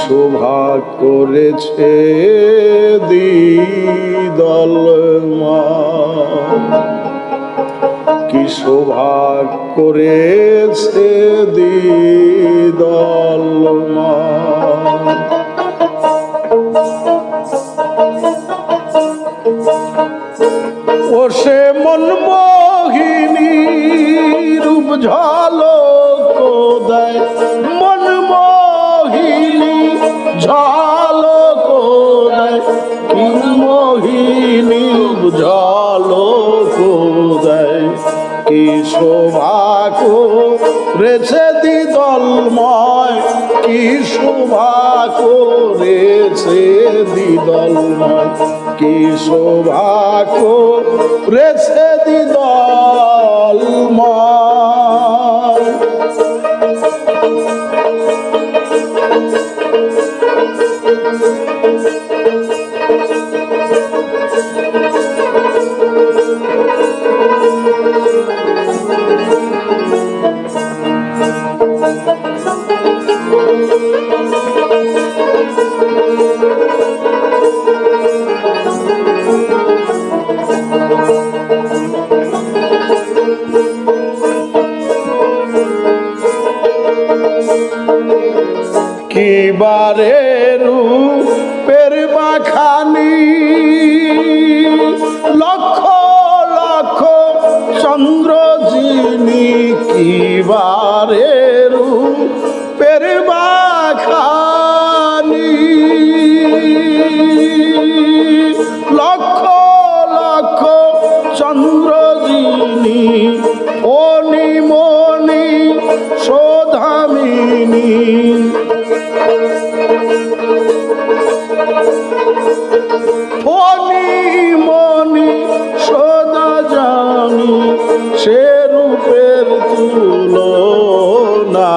শোভা করেছে দিদল কি শোভা করেছে দিদল ও ঝলক দেয় কি মোহিনী রূপ ঝলক দেয় কি শোভা করেছে দিদলময় কি শোভা করেছে দিদলময় কি শোভা করেছে দিদলময় কি বারে রূপের বাখানি ফনি মনি সদা জানি সে রূপের তুলনা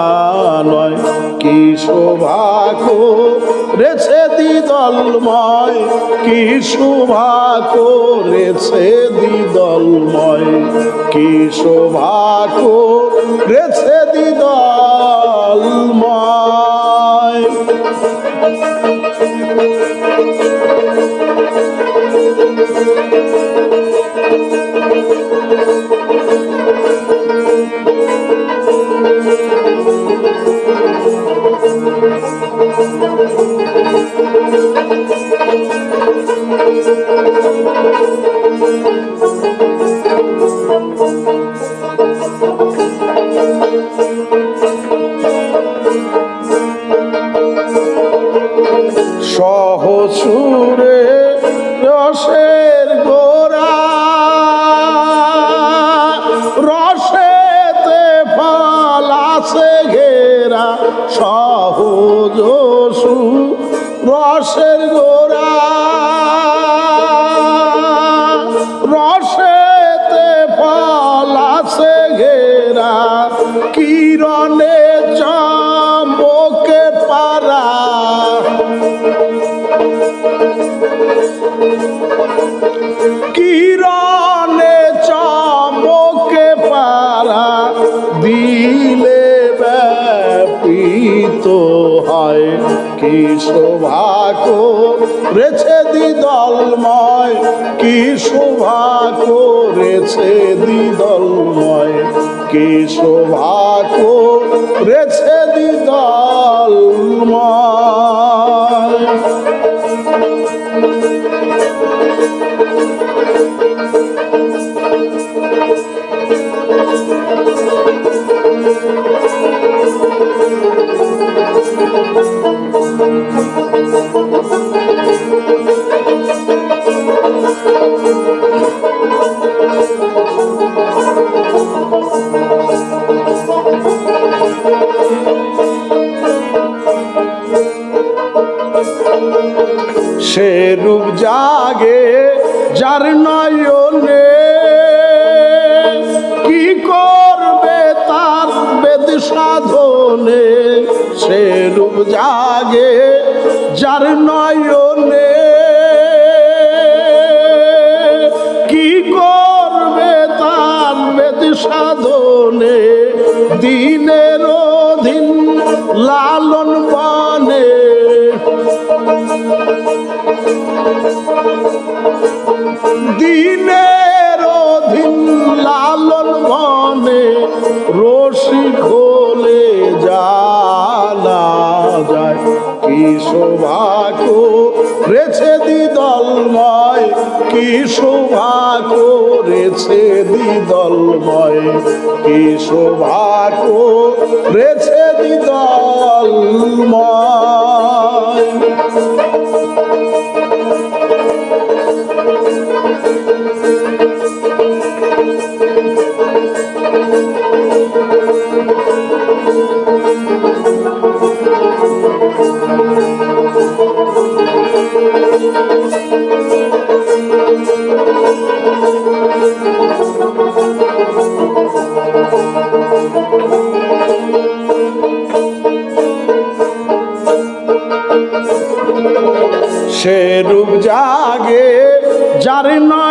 নয়। কি শোভা করেছে দিদলময় কি শোভা করেছে দিদলময় কি শোভা করেছে দিদলময় সহসুরে রসের গোরা রসেতে ফল আছে ঘেরা সহজ সু রসের গোরা দিদলময় কি শোভা করেছে দিদলময় কি শোভা করেছে দিদলময় যার নয়নে কি করবে তার বেদ সাধনে সে রূপ জাগে যার নয়নে দিনের অধীন লালন ঘনে রশি খোলে জানা যায়। কি শোভাকো রেছে দিদলময় কি শোভাকো রেছে দিদলময় কি শোভাকো দিদলময় সে রূপ জাগে যার নয়নে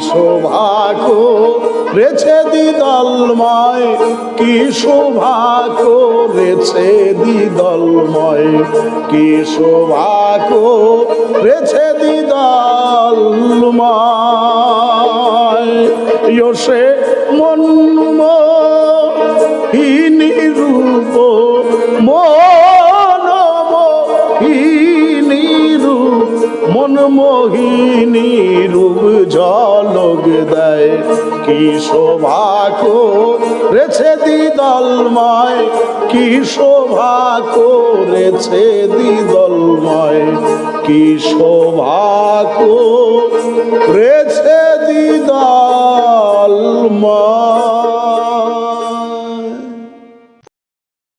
কি শোভা করেছে দিদলময় কি শোভা করেছে দিদলময় কি শোভা করেছে দিদলময় ইয়সে মন্ম, হিনী রূপ মনমোহিনী রূপ দেয় কি শোভা করেছে দিদলময় কি শোভা করেছে দিদলময় কি শোভা করেছে দিদলময়